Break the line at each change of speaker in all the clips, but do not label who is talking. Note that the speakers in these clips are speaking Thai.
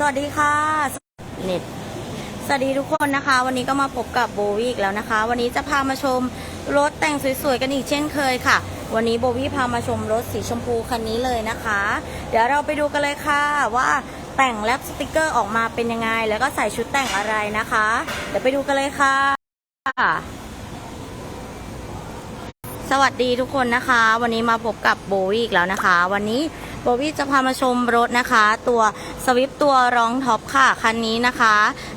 สวัสดีค่ะเน็ตสวัสดีทุกคนนะคะ วันนี้ก็มาพบกับโบวี่อีกแล้วนะคะ วันนี้จะพามาชมรถแต่งสวยๆกันอีกเช่นเคยค่ะ วันนี้โบวี่พามาชมรถสีชมพูคันนี้เลยนะคะ เดี๋ยวเราไปดูกันเลยค่ะว่าแต่งแรปสติกเกอร์ออกมาเป็นยังไง แล้วก็ใส่ชุดแต่งอะไรนะคะ เดี๋ยวไปดูกันเลยค่ะ สวัสดีทุกคนนะคะ วันนี้มาพบกับโบวี่อีกแล้วนะคะ วันนี้ โบวี่จะพามาชมรถนะคะ ตัวสวิฟตัวรองท็อปค่ะคันนี้นะคะ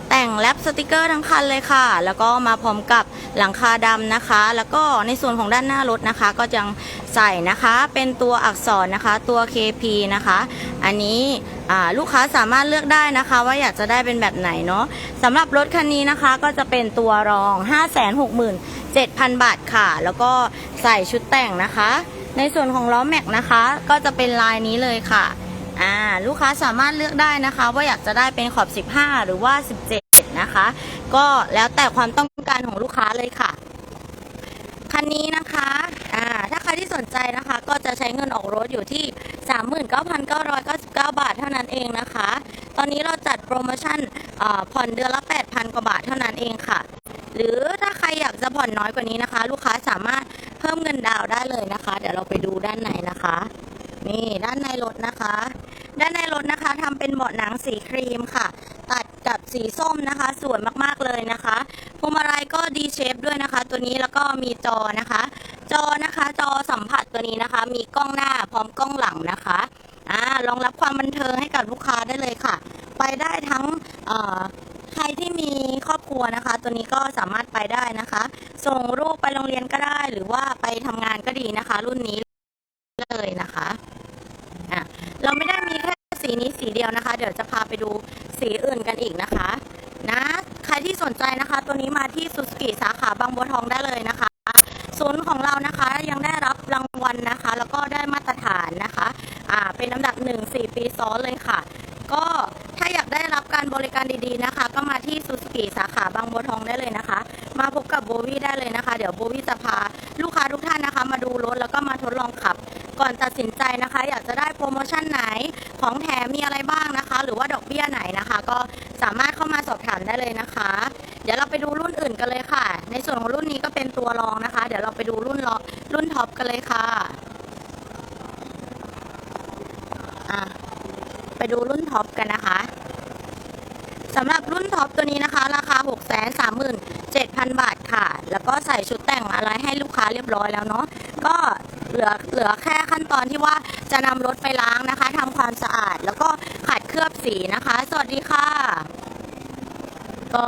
แต่งแรปสติกเกอร์ทั้งคันเลยค่ะ แล้วก็มาพร้อมกับหลังคาดำนะคะ แล้วก็ในส่วนของด้านหน้ารถนะคะ ก็ยังใส่นะคะเป็นตัวอักษรนะคะตัว KP นะคะ อันนี้ลูกค้าสามารถเลือกได้นะคะ ว่าอยากจะได้เป็นแบบไหนเนาะสำหรับรถคันนี้นะคะก็จะเป็นตัวรอง 567,000 บาทค่ะ แล้วก็ใส่ชุดแต่งนะคะ ในส่วนของล้อแม็กนะคะ ก็จะเป็นลายนี้เลยค่ะอ่าลูกค้าสามารถเลือกได้นะคะ ว่าอยากจะได้เป็นขอบ 15 หรือว่า 17 นะคะ ก็แล้วแต่ความต้องการของลูกค้าเลยค่ะคันนี้นะคะอ่าถ้าใครที่สนใจนะคะ ก็จะใช้เงินออกรถอยู่ที่ 39,999 บาทเท่านั้นเองนะคะ ตอนนี้เราจัดโปรโมชั่นผ่อนเดือนละ 8,000 กว่าบาทเท่านั้นเองค่ะ หรือถ้าใครอยากจะผ่อนน้อยกว่านี้นะคะ ลูกค้าสามารถเพิ่มเงินดาวน์ได้เลยนะคะ เดี๋ยวเราไปดูด้านในนะคะ นี่ด้านในรถนะคะ ด้านในรถนะคะทำเป็นเบาะหนังสีครีมค่ะ ตัดกับสีส้มนะคะ สวยมากๆเลยนะคะพวงมาลัยก็ดีเชฟด้วยนะคะ ตัวนี้แล้วก็มีจอนะคะ จอนะคะจอสัมผัสตัวนี้นะคะ มีกล้องหน้าพร้อมกล้องหลังนะคะอ่ารองรับความบันเทิงให้กับลูกค้าได้เลยค่ะ ไปได้ทั้งเอ่อใครที่มีครอบครัวนะคะ ตัวนี้ก็สามารถไปได้นะคะ ส่งลูกไปโรงเรียนก็ได้ หรือว่าไปทำงานก็ดีนะคะ รุ่นนี้เลยนะคะอะเราไม่ได้มีแค่ สีนี้สีเดียวนะคะ เดี๋ยวจะพาไปดูสีอื่นกันอีกนะคะนะใครที่สนใจนะคะ ตัวนี้มาที่สุสกิสาขาบางบัวทองได้เลยนะคะศูนย์ของเรานะคะยังได้รับรางวัลนะคะ แล้วก็ได้มาตรฐานนะคะอ่าเป็นอันดับหนึ่งสี่ปีซ้อนเลยค่ะ ก็ถ้าอยากได้รับการบริการดีๆนะคะ ก็มาที่สุสกิสาขาบางบัวทองได้เลยนะคะ มาพบกับโบวี่ได้เลยนะคะ เดี๋ยวโบวี่จะพาลูกค้าทุกท่านนะคะ มาดูรถแล้วก็มาทดลองขับ ก่อนตัดสินใจนะคะ ก็สามารถเข้ามาสอบถามได้เลยนะคะ เดี๋ยวเราไปดูรุ่นอื่นกันเลยค่ะ ในส่วนของรุ่นนี้ก็เป็นตัวรองนะคะ เดี๋ยวเราไปดูรุ่นรองรุ่นท็อปกันเลยค่ะอะไปดูรุ่นท็อปกันนะคะสำหรับรุ่นท็อปตัวนี้นะคะ ราคา 6 3 7 0 0 0 บาทค่ะ แล้วก็ใส่ชุดแต่งอะไรให้ลูกค้าเรียบร้อยแล้วเนาะก็เหลือเหลือแค่ขั้นตอนที่ว่าจะนำรถไปล้างนะคะทำความสะอาด แล้วก็ขัด เคลือบสีนะคะ สวัสดีค่ะ ก็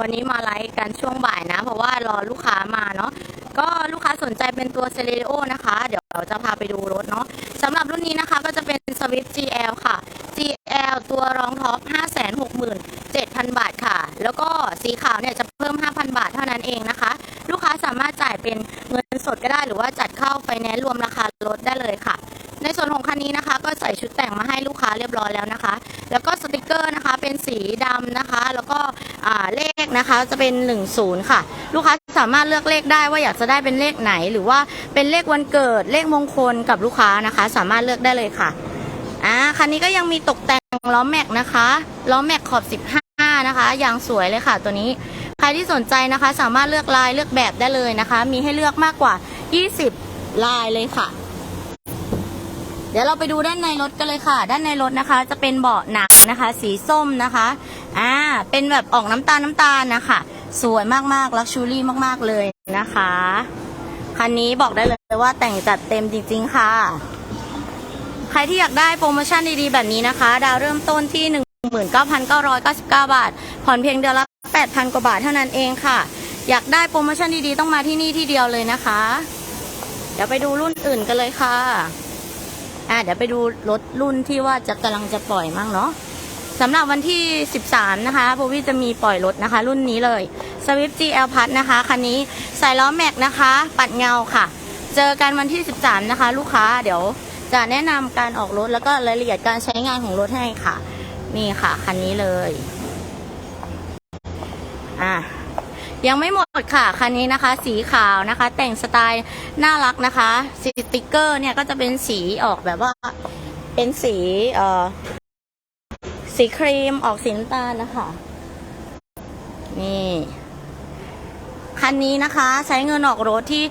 วันนี้มาไลฟ์กันช่วงบ่ายนะ เพราะว่ารอลูกค้ามาเนาะก็ลูกค้าสนใจเป็นตัวเซเลโอนะคะ เดี๋ยวเราจะพาไปดูรถเนาะสำหรับรุ่นนี้นะคะก็จะเป็นสวิฟ GL ค่ะ GL ตัวรองท็อป 567,000 บาทค่ะ แล้วก็สีขาวเนี่ยจะเพิ่ม 5,000 บาทเท่านั้นเองนะคะ ลูกค้าสามารถจ่ายเป็นเงิน สดก็ได้หรือว่าจัดเข้าไฟแนนซ์รวมราคารถได้เลยค่ะ ในส่วนของคันนี้นะคะ ก็ใส่ชุดแต่งมาให้ลูกค้าเรียบร้อยแล้วนะคะ แล้วก็สติกเกอร์นะคะเป็นสีดำนะคะ แล้วก็เลขนะคะจะเป็น 10 ค่ะ ลูกค้าสามารถเลือกเลขได้ว่าอยากจะได้เป็นเลขไหน หรือว่าเป็นเลขวันเกิดเลขมงคลกับลูกค้านะคะ สามารถเลือกได้เลยค่ะอ่าคันนี้ก็ยังมีตกแต่งล้อแม็กนะคะล้อแม็กขอบ 15 นะคะยางสวยเลยค่ะตัวนี้ รที่สนใจนะคะ สามารถเลือกลายเลือกแบบได้เลยนะคะ มีให้เลือกมากกว่า 20 ลายเลยค่ะ เดี๋ยวเราไปดูด้านในรถกันเลยค่ะ ด้านในรถนะคะ จะเป็นเบาะหนังนะคะ สีส้มนะคะอ่าเป็นแบบออกน้ำตาลน้ำตาลนะคะ สวยมากๆลักชูรี่มากๆเลยนะคะคันนี้บอกได้เลยว่าแต่งจัดเต็มจริง ๆ ค่ะ ใครที่อยากได้โปรโมชั่นดีๆ แบบนี้นะคะ ดาวเริ่มต้นที่ 19,999 บาท ผ่อนเพียงเดือนละ 8,000 กว่าบาทเท่านั้นเองค่ะ อยากได้โปรโมชั่นดีๆ ต้องมาที่นี่ที่เดียวเลยนะคะ เดี๋ยวไปดูรุ่นอื่นกันเลยค่ะ อะเดี๋ยวไปดูรถรุ่นที่ว่าจะกำลังจะปล่อยมั่งเนาะสำหรับวันที่ 13 นะคะโบวี่จะมีปล่อยรถนะคะ รุ่นนี้เลย Swift GL Plus นะคะ คันนี้ใส่ล้อแม็กนะคะ ปัดเงาค่ะ เจอกันวันที่ 13 นะคะ ลูกค้าเดี๋ยวจะแนะนำการออกรถแล้วก็รายละเอียดการใช้งานของรถให้ค่ะ นี่ค่ะ คันนี้เลย อะยังไม่หมดค่ะ คันนี้นะคะ สีขาวนะคะ แต่งสไตล์น่ารักนะคะสติกเกอร์เนี่ยก็จะเป็นสีออกแบบว่า เป็นสีเอ่อสีครีมออกสีน้ำตาลนะคะ นี่ คันนี้นะคะใช้เงินออกรถที่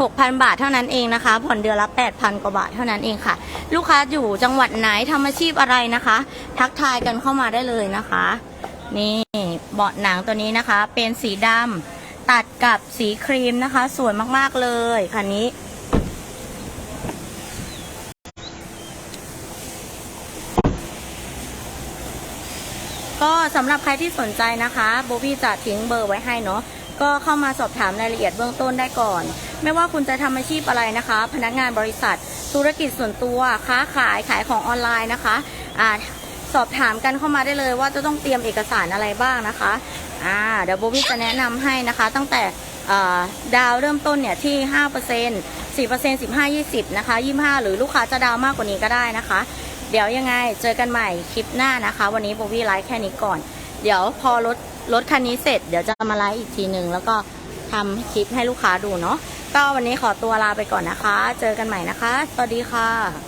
หกพันบาทเท่านั้นเองนะคะ ผ่อนเดือนละแปดพันกว่าบาทเท่านั้นเองค่ะ ลูกค้าอยู่จังหวัดไหนทำอาชีพอะไรนะคะ ทักทายกันเข้ามาได้เลยนะคะ นี่เบาะหนังตัวนี้นะคะ เป็นสีดำตัดกับสีครีมนะคะ สวยมากๆเลยคันนี้ก็สำหรับใครที่สนใจนะคะโบวี่จะทิ้งเบอร์ไว้ให้เนาะ ก็เข้ามาสอบถามรายละเอียดเบื้องต้นได้ก่อน ไม่ว่าคุณจะทำอาชีพอะไรนะคะ พนักงานบริษัท ธุรกิจส่วนตัว ค้าขายขายของออนไลน์นะคะอ่าสอบถามกันเข้ามาได้เลยว่าจะต้องเตรียมเอกสารอะไรบ้างนะคะอ่าเดี๋ยวโบวี่จะแนะนำให้นะคะ ตั้งแต่ดาวเริ่มต้นเนี่ยที่ 5% 4% 15 20นะคะ25 หรือลูกค้าจะดาวมากกว่านี้ก็ได้นะคะ เดี๋ยวยังไงเจอกันใหม่คลิปหน้านะคะ วันนี้โบวี่ไลฟ์แค่นี้ก่อน เดี๋ยวพอรถรถคันนี้เสร็จเดี๋ยวจะมาไลฟ์อีกทีหนึ่งแล้วก็ทำคลิปให้ลูกค้าดูเนาะก็วันนี้ขอตัวลาไปก่อนนะคะ เจอกันใหม่นะคะ สวัสดีค่ะ